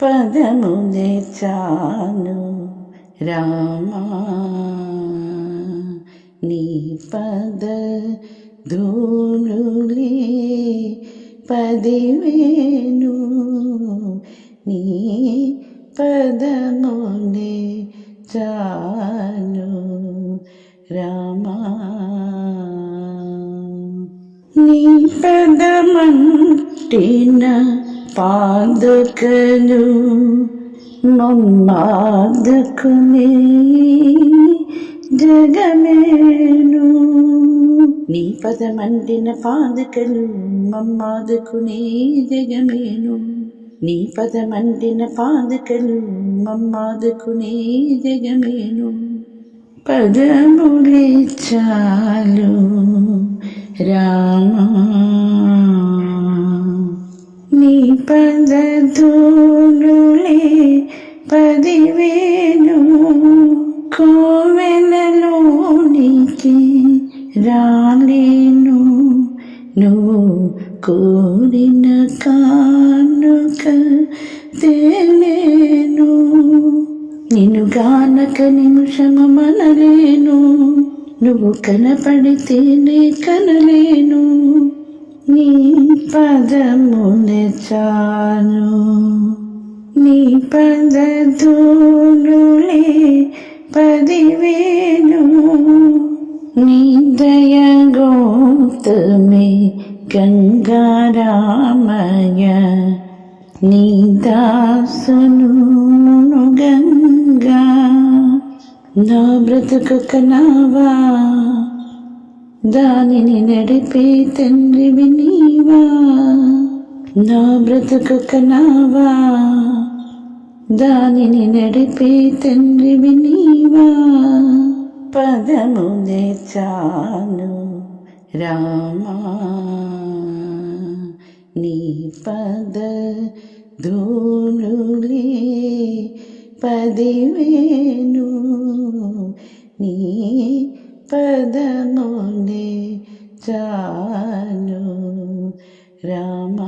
పదమునే చాను రామా నీ పద ధూళులే పదివేను నీ పదమునే చాను రామా నీ పదమంటిన పాదుకలు మమ్మాదుకుని జగమేను. నీ పదమండిన పాదుకలు మమ్మాదుకుని జగమేను. నీ పదమండిన పాదుకలు మమ్మాదుకుని జగమేను. పదములి చాలు రామా నీ పదధూలులే పదివేను కోవెలలోనికి రాలేను. నువ్వు కోరిన కానుక తేలేను. నిన్ను గానక నిమిషము మనలేను. నువ్వు కనపడితేనే కనలేను. పదమునే చాలు నీ పదధూలులే పదివేలు నీ దయ గౌతమి గంగారామయ నీ దాసును గంగా నా బ్రతుకు కనావా దానిని నడిపే తండ్రివి నీవా. నా బ్రతుకు కనావా దానిని నడిపే తండ్రివి నీవా. పదము చాలు రామా. నీ పద ధూళులే పదివేను నీ പദമോനെ ചാനു രാമാ